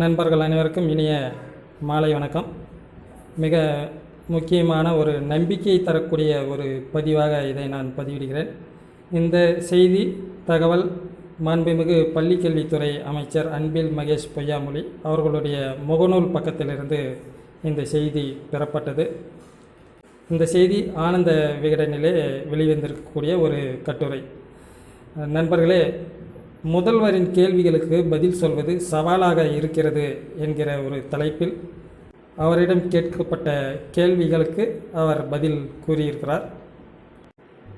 நண்பர்கள் அனைவருக்கும் இனிய மாலை வணக்கம். மிக முக்கியமான ஒரு நம்பிக்கை தரக்கூடிய ஒரு பதிவாக இதை நான் பதிவிடுகிறேன். இந்த செய்தி தகவல் மாண்புமிகு பள்ளிக்கல்வித்துறை அமைச்சர் அன்பில் மகேஷ் பொய்யாமொழி அவர்களுடைய முகநூல் பக்கத்திலிருந்து இந்த செய்தி பெறப்பட்டது. இந்த செய்தி ஆனந்த விகடனிலே வெளிவந்திருக்கக்கூடிய ஒரு கட்டுரை. நண்பர்களே முதல்வரின் கேள்விகளுக்கு பதில் சொல்வது சவாலாக இருக்கிறது என்கிற ஒரு தலைப்பில் அவரிடம் கேட்கப்பட்ட கேள்விகளுக்கு அவர் பதில் கூறியிருக்கிறார்.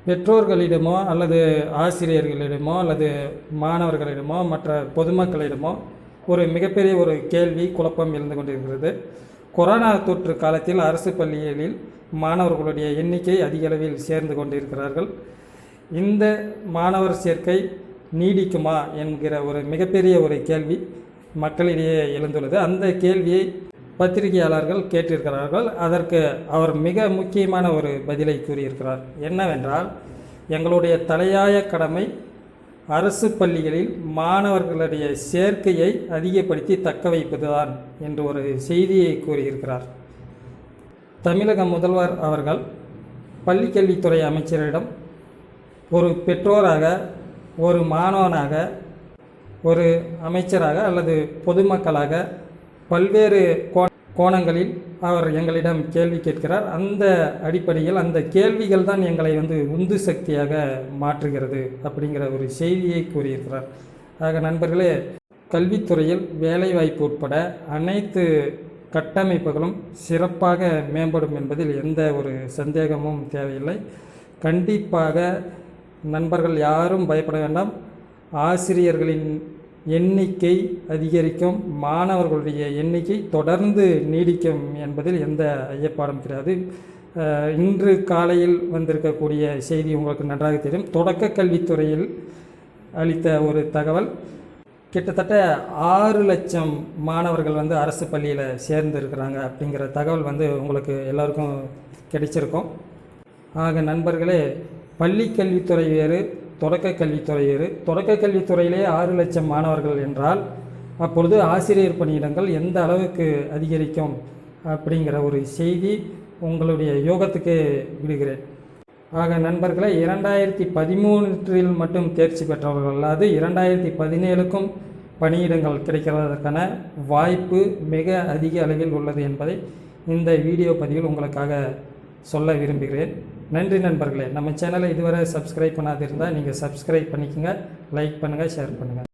பெற்றோர்களிடமோ அல்லது ஆசிரியர்களிடமோ அல்லது மாணவர்களிடமோ மற்ற பொதுமக்களிடமோ ஒரு மிகப்பெரிய ஒரு கேள்வி குழப்பம் இருந்து கொண்டிருக்கிறது. கொரோனா தொற்று காலத்தில் அரசு பள்ளிகளில் மாணவர்களுடைய எண்ணிக்கை அதிகளவில் சேர்ந்து கொண்டிருக்கிறார்கள். இந்த மாணவர் சேர்க்கை நீடிக்குமா என்கிற ஒரு மிகப்பெரிய ஒரு கேள்வி மக்களிடையே எழுந்துள்ளது. அந்த கேள்வியை பத்திரிகையாளர்கள் கேட்டிருக்கிறார்கள். அதற்கு அவர் மிக முக்கியமான ஒரு பதிலை கூறியிருக்கிறார். என்னவென்றால் எங்களுடைய தலையாய கடமை அரசு பள்ளிகளில் மாணவர்களுடைய சேர்க்கையை அதிகப்படுத்தி தக்க வைப்பதுதான் என்று ஒரு செய்தியை கூறியிருக்கிறார். தமிழக முதல்வர் அவர்கள் பள்ளிக்கல்வித்துறை அமைச்சரிடம் ஒரு பெற்றோராக ஒரு மாணவனாக ஒரு அமைச்சராக அல்லது பொதுமக்களாக பல்வேறு கோ கோணங்களில் அவர் எங்களிடம் கேள்வி கேட்கிறார். அந்த அடிப்படையில் அந்த கேள்விகள் தான் எங்களை வந்து உந்து சக்தியாக மாற்றுகிறது அப்படிங்கிற ஒரு செய்தியை கூறியிருக்கிறார். ஆக நண்பர்களே கல்வித்துறையில் வேலைவாய்ப்பு உட்பட அனைத்து கட்டமைப்புகளும் சிறப்பாக மேம்படும் என்பதில் எந்த ஒரு சந்தேகமும் தேவையில்லை. கண்டிப்பாக நண்பர்கள் யாரும் பயப்பட வேண்டாம். ஆசிரியர்களின் எண்ணிக்கை அதிகரிக்கும். மாணவர்களுடைய எண்ணிக்கை தொடர்ந்து நீடிக்கும் என்பதில் எந்த ஐயப்பாடும் கிடையாது. இன்று காலையில் வந்திருக்கக்கூடிய செய்தி உங்களுக்கு நன்றாக தெரியும். தொடக்க கல்வித்துறையில் அளித்த ஒரு தகவல் கிட்டத்தட்ட ஆறு லட்சம் மாணவர்கள் வந்து அரசு பள்ளியில் சேர்ந்து இருக்கிறாங்க அப்படிங்கிற தகவல் வந்து உங்களுக்கு எல்லோருக்கும் கிடைச்சிருக்கும். ஆக நண்பர்களே பள்ளி கல்வித்துறை வேறு தொடக்க கல்வித்துறை வேறு. தொடக்க கல்வித்துறையிலே ஆறு லட்சம் மாணவர்கள் என்றால் அப்பொழுது ஆசிரியர் பணியிடங்கள் எந்த அளவுக்கு அதிகரிக்கும் அப்படிங்கிற ஒரு செய்தி உங்களுடைய யோகத்துக்கு விடுகிறேன். ஆக நண்பர்களை இரண்டாயிரத்தி பதிமூன்றில் மட்டும் தேர்ச்சி பெற்றவர்கள் அல்லாது இரண்டாயிரத்தி பதினேழுக்கும் பணியிடங்கள் கிடைக்கிறதற்கான வாய்ப்பு மிக அதிக அளவில் உள்ளது என்பதை இந்த வீடியோ பதிவில் உங்களுக்காக சொல்ல விரும்புகிறேன். நன்றி நண்பர்களே. நம்ம சேனலை இதுவரை சப்ஸ்கிரைப் பண்ணாதிருந்தால் நீங்கள் சப்ஸ்கிரைப் பண்ணிக்கோங்க லைக் பண்ணுங்கள் ஷேர் பண்ணுங்கள்